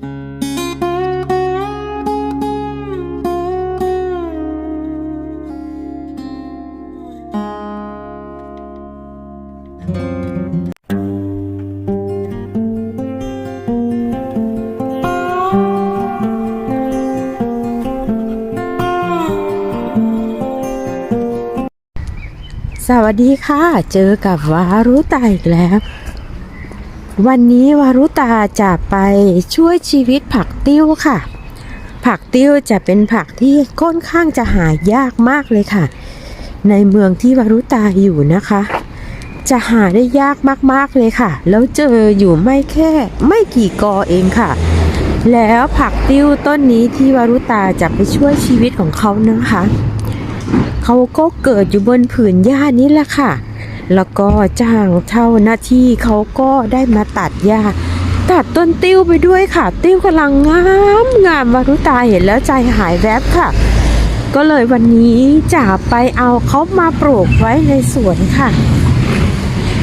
สวัสดีค่ะ เจอกับวารุตาอีกแล้ว วันนี้วารุตาจะไปช่วยชีวิตผักติ้วค่ะ ผักติ้วจะเป็นผักที่ค่อนข้างจะหายากมากเลยค่ะ ในเมืองที่วารุตาอยู่นะคะ จะหาได้ยากมากๆเลยค่ะ แล้วเจออยู่ไม่แค่ไม่กี่กอเองค่ะ แล้วผักติ้วต้นนี้ที่วารุตาจะไปช่วยชีวิตของเขานะคะ เขาก็เกิดอยู่บนผืนหญ้านี้แหละค่ะ แล้วก็จ้างเท่าหน้าที่เขาก็ได้มาตัดหญ้าตัดต้นติ้วไปด้วยค่ะ ติ้วกำลังงามงามวารุตาเห็นแล้วใจหายแวบค่ะ ก็เลยวันนี้จะไปเอาเขามาปลูกไว้ในสวนค่ะ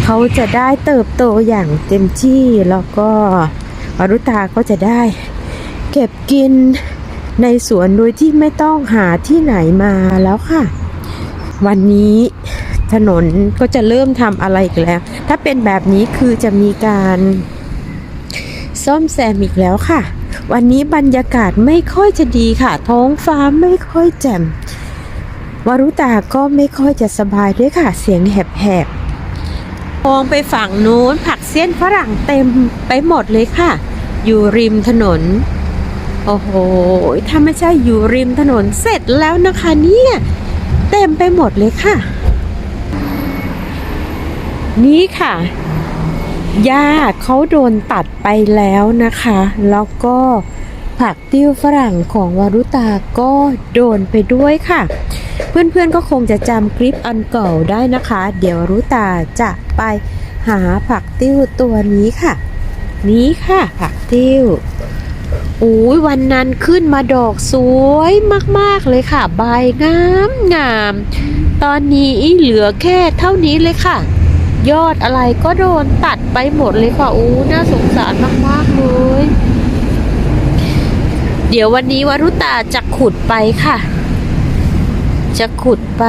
เขาจะได้เติบโตอย่างเต็มที่แล้วก็วารุตาก็จะได้ เก็บกินในสวนโดยที่ไม่ต้องหาที่ไหนมาแล้วค่ะ วันนี้ ถนนก็จะเริ่มทำอะไรอีกแล้ว ถ้าเป็นแบบนี้คือจะมีการซ่อมแซมอีกแล้วค่ะ วันนี้บรรยากาศไม่ค่อยจะดีค่ะ ท้องฟ้าไม่ค่อยแจ่มวารุตาก็ไม่ค่อยจะสบายด้วยค่ะ เสียงแหบๆมองไปฝั่งนู้นผักเสี้ยนฝรั่งเต็มไปหมดเลยค่ะ อยู่ริมถนน โอ้โห ถ้าไม่ใช่อยู่ริมถนนเสร็จแล้วนะคะเนี่ย เต็มไปหมดเลยค่ะ นี่ค่ะหญ้าเขาโดนตัดไปแล้วนะคะ แล้วก็ผักติ้วฝรั่งของวารุตาก็โดนไปด้วยค่ะ เพื่อนๆก็คงจะจำคลิปอันเก่าได้นะคะ เดี๋ยววารุตาจะไปหาผักติ้วตัวนี้ค่ะ นี้ค่ะ ผักติ้วอุ้ยวันนั้นขึ้นมาดอกสวยมากๆเลยค่ะ ใบงามงาม ตอนนี้เหลือแค่เท่านี้เลยค่ะ ยอดอะไรก็โดนตัดไปหมดเลยค่ะอู้น่าสงสารมากๆเลย เดี๋ยววันนี้วรุตาจะขุดไปค่ะ จะขุดไป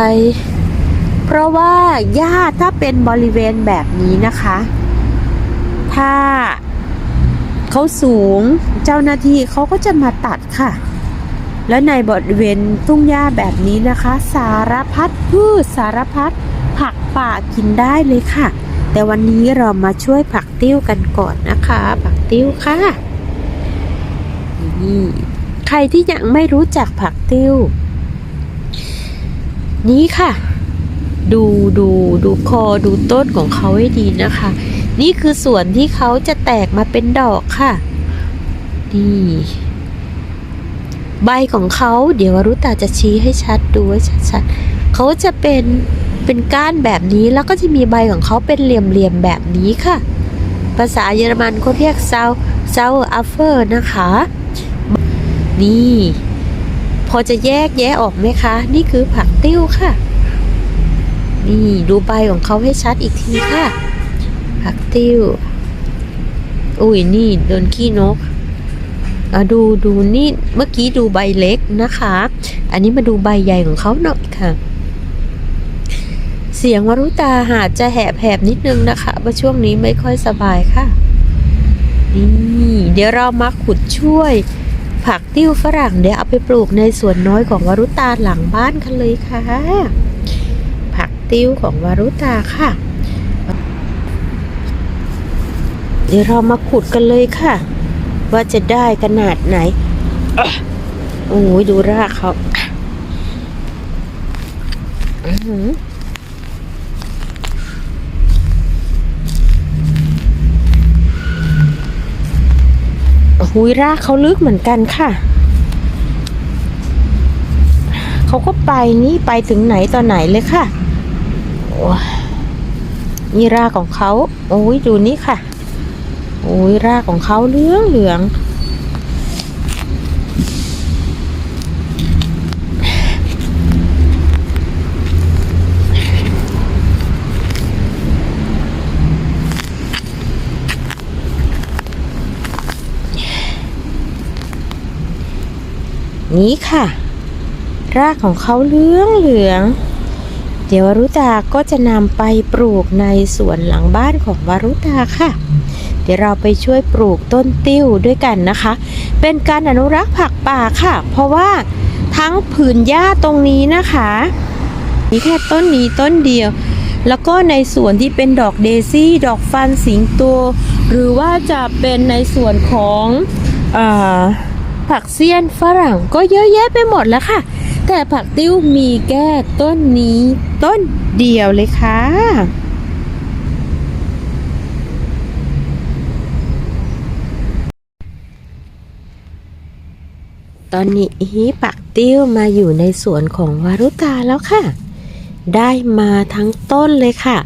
เพราะว่าหญ้าถ้าเป็นบริเวณแบบนี้นะคะ ถ้าเขาสูงเจ้าหน้าที่เขาก็จะมาตัดค่ะ และในบริเวณทุ่งหญ้าแบบนี้นะคะ สารพัดพืชสารพัด ผักป่ากินได้เลยค่ะ แต่วันนี้เรามาช่วยผักติ้วกันก่อนนะคะ ผักติ้วค่ะนี่ใครที่ยังไม่รู้จักผักติ้ว นี่ค่ะ ดูดูดูคอดูต้นของเขาให้ดีนะคะ นี่คือส่วนที่เขาจะแตกมาเป็นดอกค่ะนี่ใบของเขาเดี๋ยววรุตาจะชี้ให้ชัดดูให้ชัดๆเขาจะเป็น เป็นก้านแบบนี้แล้วก็จะมีใบของเขาเป็นเหลี่ยมๆแบบนี้ค่ะ ภาษาเยอรมันเขาเรียกเซาเซาอัฟเฟอร์นะคะ นี่ พอจะแยกแยะออกไหมคะ นี่คือผักติ้วค่ะ นี่ดูใบของเขาให้ชัดอีกทีค่ะ ผักติ้ว อุ้ยนี่โดนขี้นกอะดูดูนี่เมื่อกี้ดูใบเล็กนะคะ อันนี้มาดูใบใหญ่ของเขาหน่อยค่ะ เสียงวรุตาหาดจะแหบแหบนิดนึงนะคะเพราะช่วงนี้ไม่ค่อยสบายค่ะ นี่เดี๋ยวเรามาขุดช่วย ผักติ้วฝรั่งเดี๋ยวเอาไปปลูกในสวนน้อยของวรุตาหลังบ้านกันเลยค่ะ ผักติ้วของวรุตาค่ะ เดี๋ยวเรามาขุดกันเลยค่ะ ว่าจะได้ขนาดไหนโอ้ยดูรากเขาอื้อ หือโอ้ยรากเขาลึกเหมือนกันค่ะ เขาก็ไปนี่ไปถึงไหนตอนไหนเลยค่ะโอ้ยนี่รากของเขาโอ้ยดูนี่ค่ะ โอ้ยรากของเขาเหลืองเหลือง นี้ค่ะ รากของเขาเหลืองเหลือง เดี๋ยววรุตาก็จะนำไปปลูกในสวนหลังบ้านของวรุตาค่ะ เดี๋ยวเราไปช่วยปลูกต้นติ้วด้วยกันนะคะ เป็นการอนุรักษ์ผักป่าค่ะ เพราะว่าทั้งผืนหญ้าตรงนี้นะคะมีแค่ต้นนี้ต้นเดียว แล้วก็ในส่วนที่เป็นดอกเดซี่ดอกฟันสิงโตหรือว่าจะเป็นในส่วนของอา ผักเสี้ยนฝรั่งก็เยอะแยะไปหมดแล้วค่ะ แต่ผักติ้วมีแก้ต้นนี้ต้นเดียวเลยค่ะตอนนี้ปักติ้วมาอยู่ในสวนของวารุตาแล้วค่ะ ได้มาทั้งต้นเลยค่ะ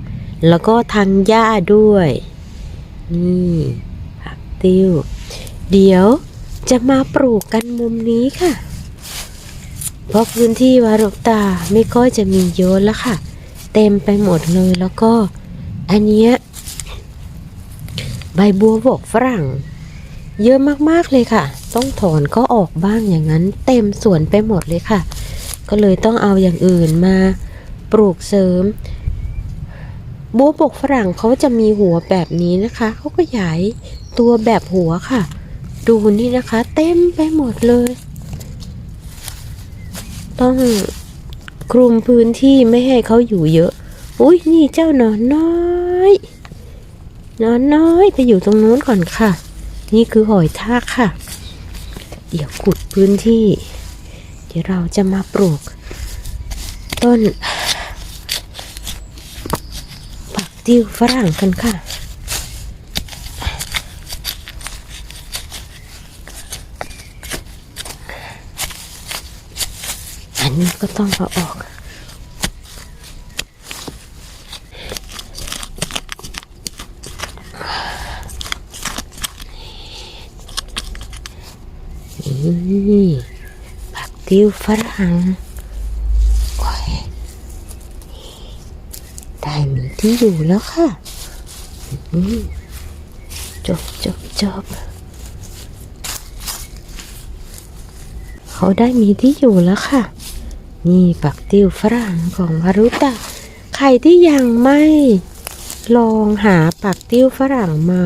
แล้วก็ทั้งหญ้าด้วย นี่ผักติ้ว เดี๋ยว จะมาปลูกกันมุมนี้ค่ะ เพราะพื้นที่วารุตาไม่ค่อยจะมีเยอะแล้วค่ะ เต็มไปหมดเลยแล้วก็ อันเนี้ยใบบัวบกฝรั่ง เยอะมากๆเลยค่ะ ต้องถอนก็ออกบ้างอย่างนั้น เต็มสวนไปหมดเลยค่ะ ก็เลยต้องเอาอย่างอื่นมาปลูกเสริม บัวบกฝรั่งเขาจะมีหัวแบบนี้นะคะเขาก็ใหญ่ตัวแบบหัวค่ะ ดูนี่นะคะ เต็มไปหมดเลย ต้องคลุมพื้นที่ไม่ให้เขาอยู่เยอะ อุ้ยนี่เจ้าหนอนน้อยหนอนน้อยไปอยู่ตรงนู้นก่อนค่ะ นี่คือหอยทากค่ะ เดี๋ยวขุดพื้นที่ เดี๋ยวเราจะมาปลูก ต้น ผักติ้วฝรั่งกันค่ะ นนี้ก็ต้องเอาออก นี่ผักติ้วฝรั่งโอ้ยได้มีที่อยู่แล้วค่ะอืมจบจบจบเขาได้มีที่อยู่แล้วค่ะ นี่ปักติ้วฝรั่งของวารุตะใครที่ยังไม่ลองหาปักติ้วฝรั่งมา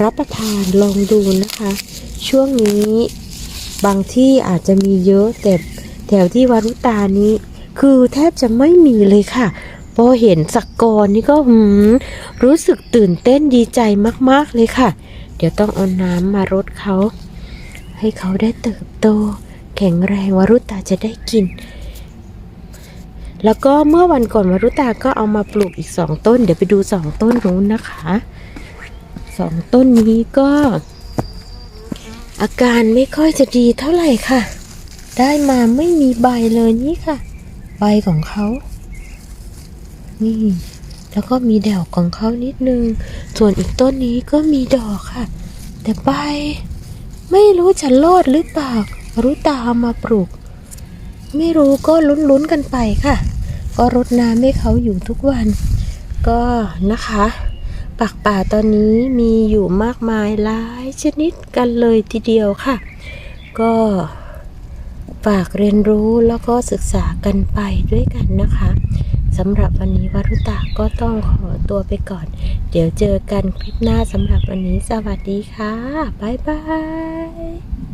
รับประทานลองดูนะคะ ช่วงนี้บางที่อาจจะมีเยอะแต่แถวที่วารุตานี้ คือแทบจะไม่มีเลยค่ะพอเห็นสักกรนี่ก็หืมรู้สึกตื่นเต้นดีใจมาก ๆ เลยค่ะ เดี๋ยวต้องเอาน้ำมารดเขา ให้เขาได้เติบโต แข็งแรงวารุตาจะได้กิน แล้วก็เมื่อวันก่อนวารุตาก็เอามาปลูกอีกสองต้น เดี๋ยวไปดูสองต้นนู้นนะคะสองต้นนี้ก็ อาการไม่ค่อยจะดีเท่าไหร่ค่ะ ได้มาไม่มีใบเลยนี่ค่ะ ใบของเขานี่แล้วก็มีดอกของเขานิดนึง ส่วนอีกต้นนี้ก็มีดอกค่ะ แต่ใบไม่รู้จะรอดหรือเปล่ารู้ตาเอามาปลูก ไม่รู้ก็ลุ้นๆกันไปค่ะ ก็รดน้ำให้เขาอยู่ทุกวัน ก็นะคะปักป่าตอนนี้มีอยู่มากมายหลายชนิดกันเลยทีเดียวค่ะ ก็ฝากเรียนรู้แล้วก็ศึกษากันไปด้วยกันนะคะสำหรับวันนี้วารุตะก็ต้องขอตัวไปก่อน เดี๋ยวเจอกันคลิปหน้าสำหรับวันนี้สวัสดีค่ะ บ๊ายบาย